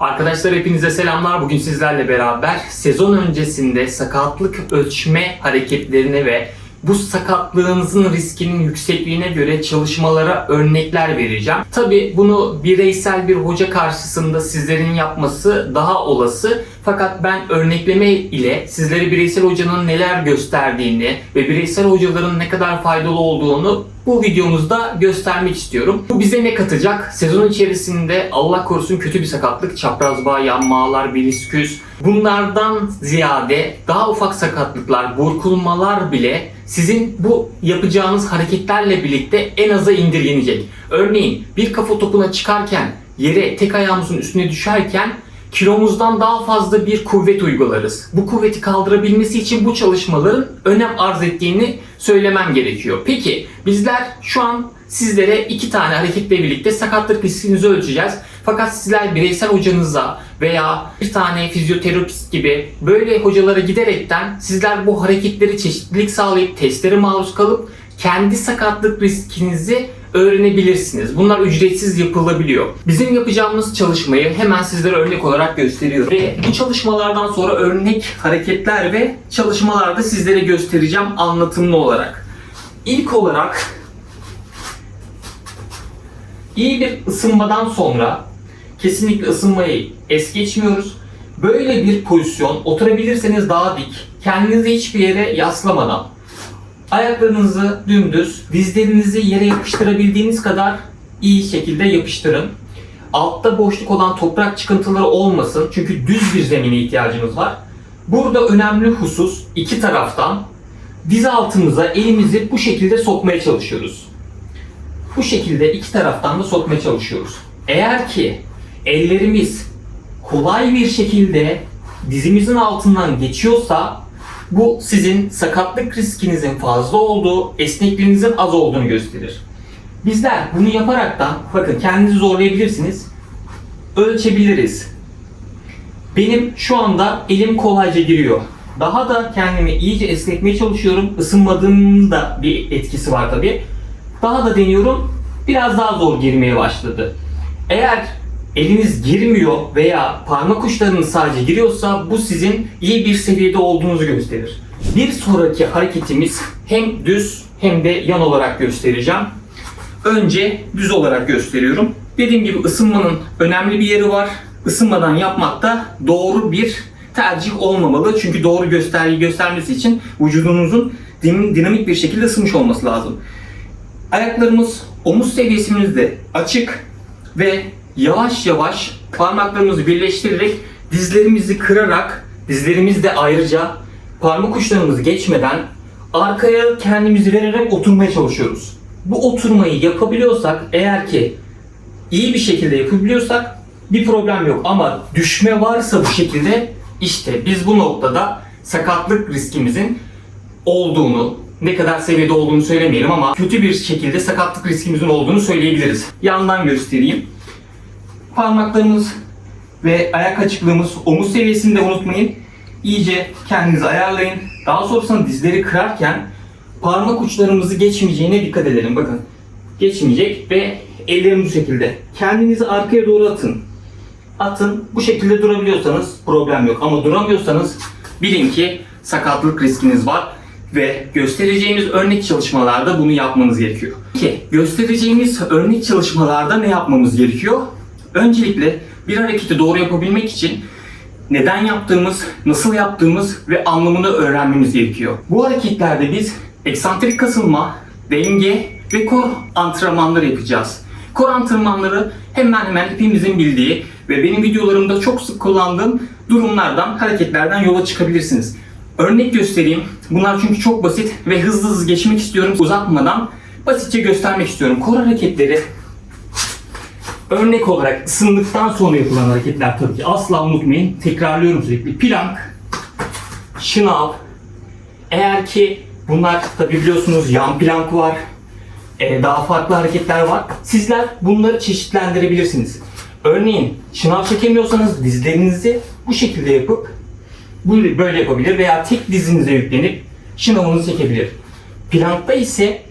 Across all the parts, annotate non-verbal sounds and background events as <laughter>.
Arkadaşlar hepinize selamlar. Bugün sizlerle beraber sezon öncesinde sakatlık ölçme hareketlerine ve bu sakatlığınızın riskinin yüksekliğine göre çalışmalara örnekler vereceğim. Tabi bunu bireysel bir hoca karşısında sizlerin yapması daha olası. Fakat ben örnekleme ile sizlere bireysel hocanın neler gösterdiğini ve bireysel hocaların ne kadar faydalı olduğunu bu videomuzda göstermek istiyorum. Bu bize ne katacak? Sezon içerisinde Allah korusun kötü bir sakatlık, çapraz bağ, yanmalar, bilisküs bunlardan ziyade daha ufak sakatlıklar, burkulmalar bile sizin bu yapacağınız hareketlerle birlikte en aza indirgenecek. Örneğin bir kafa topuna çıkarken yere tek ayağımızın üstüne düşerken kilomuzdan daha fazla bir kuvvet uygularız. Bu kuvveti kaldırabilmesi için bu çalışmaların önem arz ettiğini söylemem gerekiyor. Peki bizler şu an sizlere iki tane hareketle birlikte sakatlık riskinizi ölçeceğiz. Fakat sizler bireysel hocanıza veya bir tane fizyoterapist gibi böyle hocalara giderekten sizler bu hareketleri çeşitlilik sağlayıp testlere maruz kalıp kendi sakatlık riskinizi öğrenebilirsiniz. Bunlar ücretsiz yapılabiliyor. Bizim yapacağımız çalışmayı hemen sizlere örnek olarak gösteriyorum. Ve bu çalışmalardan sonra örnek hareketler ve çalışmalarda sizlere göstereceğim anlatımlı olarak. İlk olarak iyi bir ısınmadan sonra kesinlikle ısınmayı es geçmiyoruz. Böyle bir pozisyon oturabilirseniz daha dik, kendinizi hiçbir yere yaslamadan Ayaklarınızı dümdüz, dizlerinizi yere yapıştırabildiğiniz kadar iyi şekilde yapıştırın. Altta boşluk olan toprak çıkıntıları olmasın çünkü düz bir zemine ihtiyacımız var. Burada önemli husus iki taraftan diz altımıza elimizi bu şekilde sokmaya çalışıyoruz. Bu şekilde iki taraftan da sokmaya çalışıyoruz. Eğer ki ellerimiz kolay bir şekilde dizimizin altından geçiyorsa bu sizin sakatlık riskinizin fazla olduğu, esnekliğinizin az olduğunu gösterir. Bizler bunu yaparaktan, bakın kendinizi zorlayabilirsiniz, ölçebiliriz. Benim şu anda elim kolayca giriyor. Daha da kendimi iyice esnetmeye çalışıyorum. Isınmadığımın da bir etkisi var tabi. Daha da deniyorum. Biraz daha zor girmeye başladı. Eğer eliniz girmiyor veya parmak uçlarınız sadece giriyorsa bu sizin iyi bir seviyede olduğunuzu gösterir. Bir sonraki hareketimiz hem düz hem de yan olarak göstereceğim. Önce düz olarak gösteriyorum. Dediğim gibi ısınmanın önemli bir yeri var. Isınmadan yapmak da doğru bir tercih olmamalı. Çünkü doğru göstergeyi göstermesi için vücudunuzun din- dinamik bir şekilde ısınmış olması lazım. Ayaklarımız omuz seviyesimizde açık ve yavaş yavaş parmaklarımızı birleştirerek dizlerimizi kırarak dizlerimizde ayrıca parmak uçlarımızı geçmeden arkaya kendimizi vererek oturmaya çalışıyoruz. Bu oturmayı yapabiliyorsak eğer ki iyi bir şekilde yapabiliyorsak bir problem yok ama düşme varsa bu şekilde işte biz bu noktada sakatlık riskimizin olduğunu, ne kadar seviyede olduğunu söylemeyelim ama kötü bir şekilde sakatlık riskimizin olduğunu söyleyebiliriz. Yandan göstereyim. Parmaklarımız ve ayak açıklığımız omuz seviyesinde unutmayın. İyice kendinizi ayarlayın. Daha sonrasında dizleri kırarken parmak uçlarımızı geçmeyeceğine dikkat edelim. Bakın geçmeyecek ve ellerimiz bu şekilde. Kendinizi arkaya doğru atın. Atın. Bu şekilde durabiliyorsanız problem yok. Ama duramıyorsanız bilin ki sakatlık riskiniz var ve göstereceğimiz örnek çalışmalarda bunu yapmanız gerekiyor. Ki göstereceğimiz örnek çalışmalarda ne yapmamız gerekiyor? Öncelikle bir hareketi doğru yapabilmek için neden yaptığımız, nasıl yaptığımız ve anlamını öğrenmemiz gerekiyor. Bu hareketlerde biz eksantrik kasılma, denge ve kor antrenmanları yapacağız. Kor antrenmanları hemen hemen hepimizin bildiği ve benim videolarımda çok sık kullandığım durumlardan, hareketlerden yola çıkabilirsiniz. Örnek göstereyim. Bunlar çünkü çok basit ve hızlı hızlı geçmek istiyorum. Uzatmadan basitçe göstermek istiyorum. Kor hareketleri örnek olarak ısındıktan sonra yapılan hareketler tabii ki asla unutmayın. Tekrarlıyorum sürekli. Plank, şınav. Eğer ki bunlar tabii biliyorsunuz yan plank var. e, daha farklı hareketler var. Sizler bunları çeşitlendirebilirsiniz. Örneğin şınav çekemiyorsanız dizlerinizi bu şekilde yapıp böyle yapabilir veya tek dizinize yüklenip şınavınızı çekebilir. Plankta ise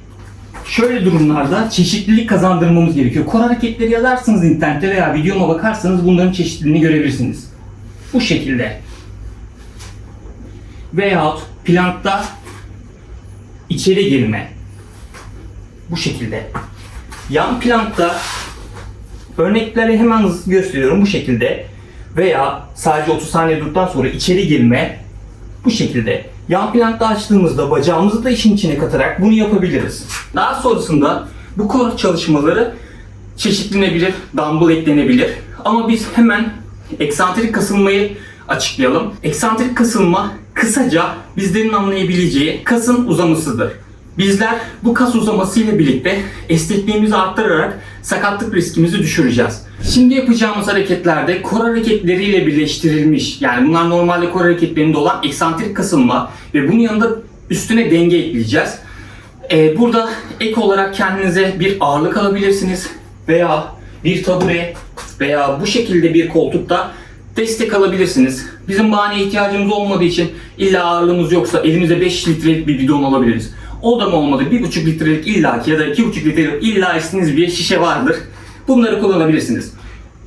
Şöyle durumlarda çeşitlilik kazandırmamız gerekiyor. Kor hareketleri yazarsınız internette veya videoma bakarsanız bunların çeşitliliğini görebilirsiniz. Bu şekilde. Veyahut plankta içeri girme. Bu şekilde. Yan plankta örnekleri hemen hızlı gösteriyorum bu şekilde. Veya sadece 30 saniye durduktan sonra içeri girme bu şekilde. Yan plankta açtığımızda bacağımızı da işin içine katarak bunu yapabiliriz. Daha sonrasında bu kor çalışmaları çeşitlenebilir, dumbbell eklenebilir. Ama biz hemen eksantrik kasılmayı açıklayalım. Eksantrik kasılma kısaca bizlerin anlayabileceği kasın uzamasıdır. Bizler bu kas uzaması ile birlikte esnekliğimizi arttırarak sakatlık riskimizi düşüreceğiz. Şimdi yapacağımız hareketlerde kor hareketleriyle birleştirilmiş, yani bunlar normalde kor hareketlerinde olan eksantrik kasılma ve bunun yanında üstüne denge ekleyeceğiz. Ee, burada ek olarak kendinize bir ağırlık alabilirsiniz veya bir tabure veya bu şekilde bir koltukta destek alabilirsiniz. Bizim bahaneye ihtiyacımız olmadığı için illa ağırlığımız yoksa elimizde 5 litrelik bir bidon alabiliriz. O da mı olmadı 1,5 litrelik illaki ya da 2,5 litrelik illa istediğiniz bir şişe vardır. Bunları kullanabilirsiniz.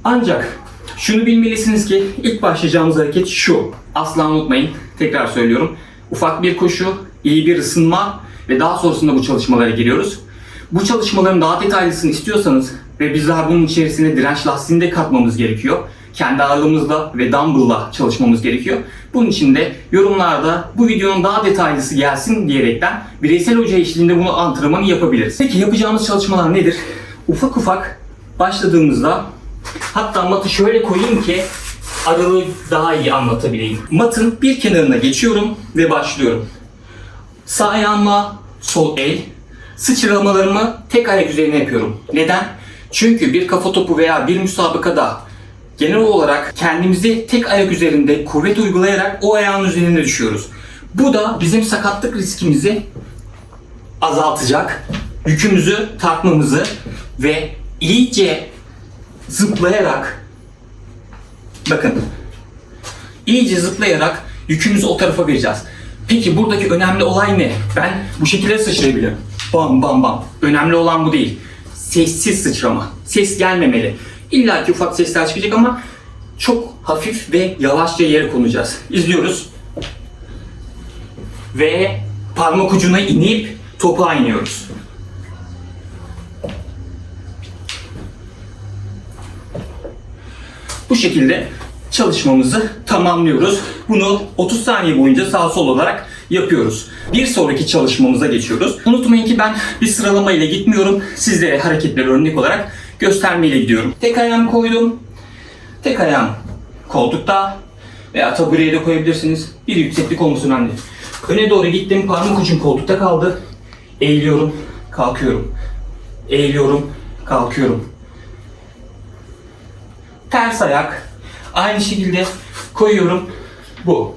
Ancak şunu bilmelisiniz ki ilk başlayacağımız hareket şu. Asla unutmayın. Tekrar söylüyorum. Ufak bir koşu, iyi bir ısınma ve daha sonrasında bu çalışmalara giriyoruz. Bu çalışmaların daha detaylısını istiyorsanız ve bizler bunun içerisine direnç lastiğini de katmamız gerekiyor. Kendi ağırlığımızla ve dumbbell'la çalışmamız gerekiyor. Bunun için de yorumlarda bu videonun daha detaylısı gelsin diyerekten bireysel hoca eşliğinde bunu antrenmanı yapabiliriz. Peki yapacağımız çalışmalar nedir? Ufak ufak başladığımızda hatta matı şöyle koyayım ki aralığı daha iyi anlatabileyim. Matın bir kenarına geçiyorum ve başlıyorum. Sağ ayağımla sol el, sıçramalarımı tek ayak üzerine yapıyorum. Neden? Çünkü bir kafa topu veya bir müsabakada genel olarak kendimizi tek ayak üzerinde kuvvet uygulayarak o ayağın üzerine düşüyoruz. Bu da bizim sakatlık riskimizi azaltacak, yükümüzü tartmamızı ve iyice zıplayarak bakın iyice zıplayarak yükümüzü o tarafa vereceğiz. Peki buradaki önemli olay ne? Ben bu şekilde sıçrayabilirim. Bam bam bam. Önemli olan bu değil. Sessiz sıçrama. Ses gelmemeli. İlla ki ufak sesler çıkacak ama çok hafif ve yavaşça yere konacağız. İzliyoruz. Ve parmak ucuna inip topuğa iniyoruz. Bu şekilde çalışmamızı tamamlıyoruz. Bunu 30 saniye boyunca sağ sol olarak yapıyoruz. Bir sonraki çalışmamıza geçiyoruz. Unutmayın ki ben bir sıralama ile gitmiyorum. Sizlere hareketleri örnek olarak göstermeyle gidiyorum. Tek ayağımı koydum. Tek ayağım koltukta veya tabureye de koyabilirsiniz. Bir yükseklik olması önemli. Öne doğru gittim. Parmak ucum koltukta kaldı. Eğiliyorum, kalkıyorum. Eğiliyorum, kalkıyorum. Ters ayak. Aynı şekilde koyuyorum. Bu.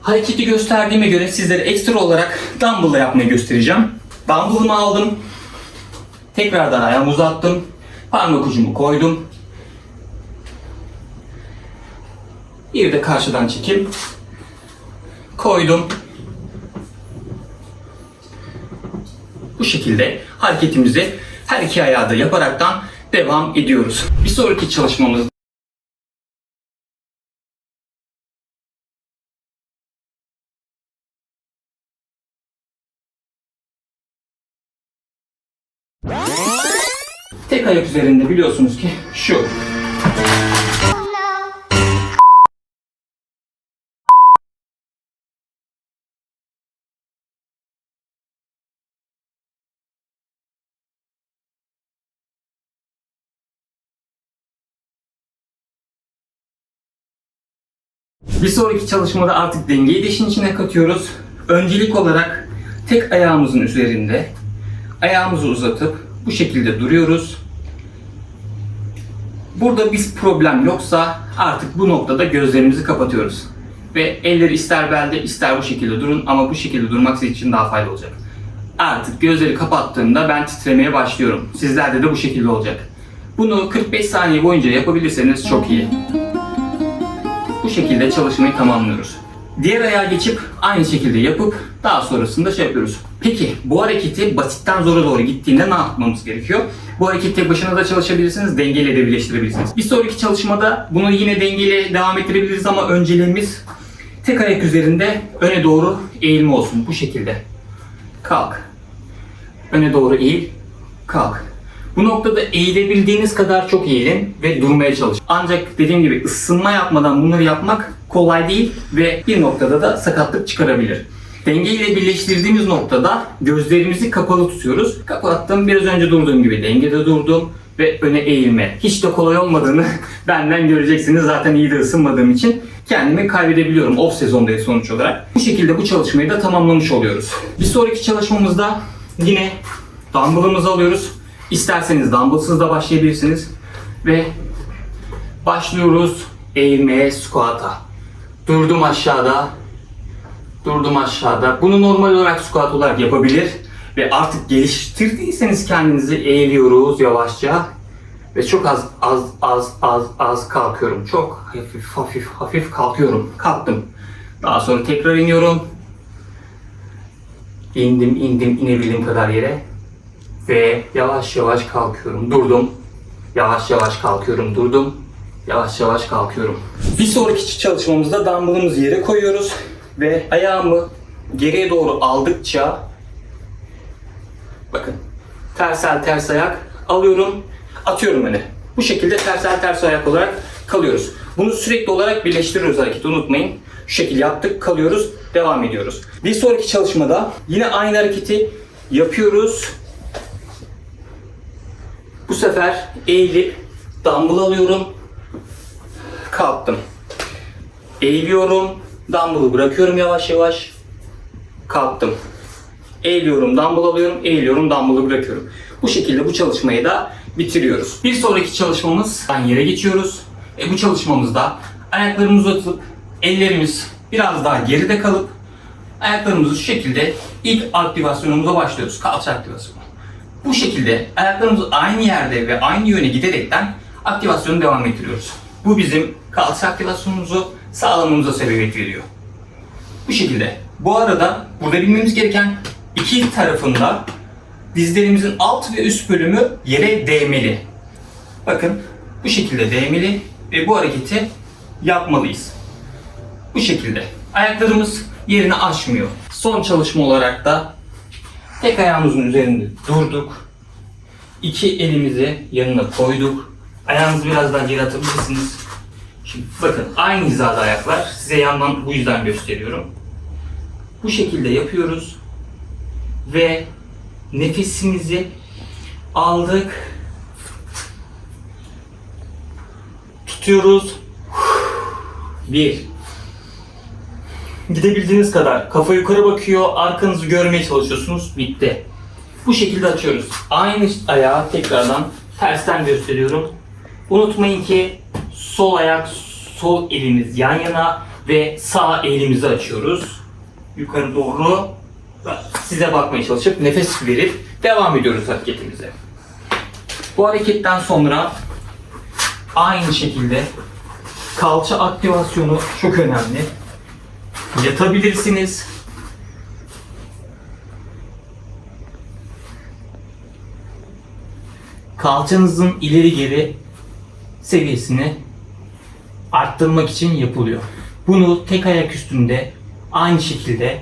Hareketi gösterdiğime göre sizlere ekstra olarak dumbbell yapmayı göstereceğim. Dumbbell'ımı aldım. Tekrardan ayağımı uzattım. Parmak ucumu koydum. Bir de karşıdan çekim. Koydum. Bu şekilde hareketimizi her iki ayağı da yaparaktan devam ediyoruz. Bir sonraki çalışmamız tek ayak üzerinde biliyorsunuz ki şu. Bir sonraki çalışmada artık dengeyi de içine katıyoruz. Öncelik olarak tek ayağımızın üzerinde ayağımızı uzatıp bu şekilde duruyoruz. Burada bir problem yoksa artık bu noktada gözlerimizi kapatıyoruz. Ve elleri ister belde ister bu şekilde durun ama bu şekilde durmak sizin için daha faydalı olacak. Artık gözleri kapattığımda ben titremeye başlıyorum. Sizlerde de bu şekilde olacak. Bunu 45 saniye boyunca yapabilirseniz çok iyi. Bu şekilde çalışmayı tamamlıyoruz. Diğer ayağa geçip aynı şekilde yapıp daha sonrasında şey yapıyoruz. Peki bu hareketi basitten zora doğru gittiğinde ne yapmamız gerekiyor? Bu hareketi tek başına da çalışabilirsiniz, dengeyle de birleştirebilirsiniz. Bir sonraki çalışmada bunu yine dengeyle devam ettirebiliriz ama önceliğimiz tek ayak üzerinde öne doğru eğilme olsun bu şekilde. Kalk. Öne doğru eğil, kalk. Bu noktada eğilebildiğiniz kadar çok eğilin ve durmaya çalışın. Ancak dediğim gibi ısınma yapmadan bunları yapmak kolay değil ve bir noktada da sakatlık çıkarabilir. Dengeyle birleştirdiğimiz noktada gözlerimizi kapalı tutuyoruz. Kapattım biraz önce durduğum gibi dengede durdum ve öne eğilme. Hiç de kolay olmadığını <laughs> benden göreceksiniz zaten iyi de ısınmadığım için kendimi kaybedebiliyorum off sezondayız sonuç olarak. Bu şekilde bu çalışmayı da tamamlamış oluyoruz. Bir sonraki çalışmamızda yine dumbbell'ımızı alıyoruz. İsterseniz dumbbellsız da başlayabilirsiniz. Ve başlıyoruz eğilmeye squat'a. Durdum aşağıda. Durdum aşağıda. Bunu normal olarak squat olarak yapabilir. Ve artık geliştirdiyseniz kendinizi eğiliyoruz yavaşça. Ve çok az az az az az kalkıyorum. Çok hafif hafif hafif kalkıyorum. Kalktım. Daha sonra tekrar iniyorum. İndim indim inebildiğim kadar yere. Ve yavaş yavaş kalkıyorum. Durdum. Yavaş yavaş kalkıyorum. Durdum. Yavaş yavaş kalkıyorum. Bir sonraki çalışmamızda dumbbellımızı yere koyuyoruz. Ve ayağımı geriye doğru aldıkça bakın tersel ters ayak alıyorum atıyorum öne. Bu şekilde tersel ters ayak olarak kalıyoruz. Bunu sürekli olarak birleştiriyoruz hareketi unutmayın. Şu şekilde yaptık kalıyoruz devam ediyoruz. Bir sonraki çalışmada yine aynı hareketi yapıyoruz. Bu sefer eğilip dumbbell alıyorum. Kalktım. Eğiliyorum. Dumbbell'ı bırakıyorum yavaş yavaş. Kalktım. Eğiliyorum, dumbbell alıyorum, eğiliyorum, dumbbell'ı bırakıyorum. Bu şekilde bu çalışmayı da bitiriyoruz. Bir sonraki çalışmamız yere geçiyoruz. E bu çalışmamızda ayaklarımızı uzatıp ellerimiz biraz daha geride kalıp ayaklarımızı şu şekilde ilk aktivasyonumuza başlıyoruz. Kalça aktivasyonu. Bu şekilde ayaklarımız aynı yerde ve aynı yöne giderekten aktivasyonu devam ettiriyoruz. Bu bizim kalça aktivasyonumuzu sağlamamıza sebebiyet veriyor. Bu şekilde. Bu arada burada bilmemiz gereken iki tarafında dizlerimizin alt ve üst bölümü yere değmeli. Bakın bu şekilde değmeli ve bu hareketi yapmalıyız. Bu şekilde. Ayaklarımız yerini aşmıyor. Son çalışma olarak da tek ayağımızın üzerinde durduk. İki elimizi yanına koyduk. Ayağınızı biraz daha geri atabilirsiniz. Şimdi bakın aynı hizada ayaklar. Size yandan bu yüzden gösteriyorum. Bu şekilde yapıyoruz. Ve nefesimizi aldık. Tutuyoruz. Bir. Gidebildiğiniz kadar kafa yukarı bakıyor, arkanızı görmeye çalışıyorsunuz. Bitti. Bu şekilde açıyoruz. Aynı ayağı tekrardan tersten gösteriyorum. Unutmayın ki sol ayak, sol elimiz yan yana ve sağ elimizi açıyoruz. Yukarı doğru size bakmaya çalışıp nefes verip devam ediyoruz hareketimize. Bu hareketten sonra aynı şekilde kalça aktivasyonu çok önemli. Yatabilirsiniz. Kalçanızın ileri geri seviyesini arttırmak için yapılıyor. Bunu tek ayak üstünde aynı şekilde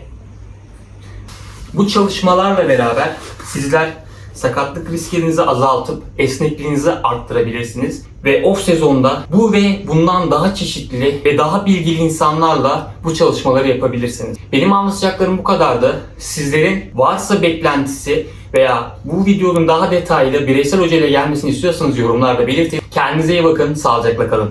bu çalışmalarla beraber sizler sakatlık riskinizi azaltıp esnekliğinizi arttırabilirsiniz. Ve off sezonda bu ve bundan daha çeşitli ve daha bilgili insanlarla bu çalışmaları yapabilirsiniz. Benim anlatacaklarım bu kadardı. Sizlerin varsa beklentisi veya bu videonun daha detaylı bireysel hoca ile gelmesini istiyorsanız yorumlarda belirtin. Kendinize iyi bakın, sağlıcakla kalın.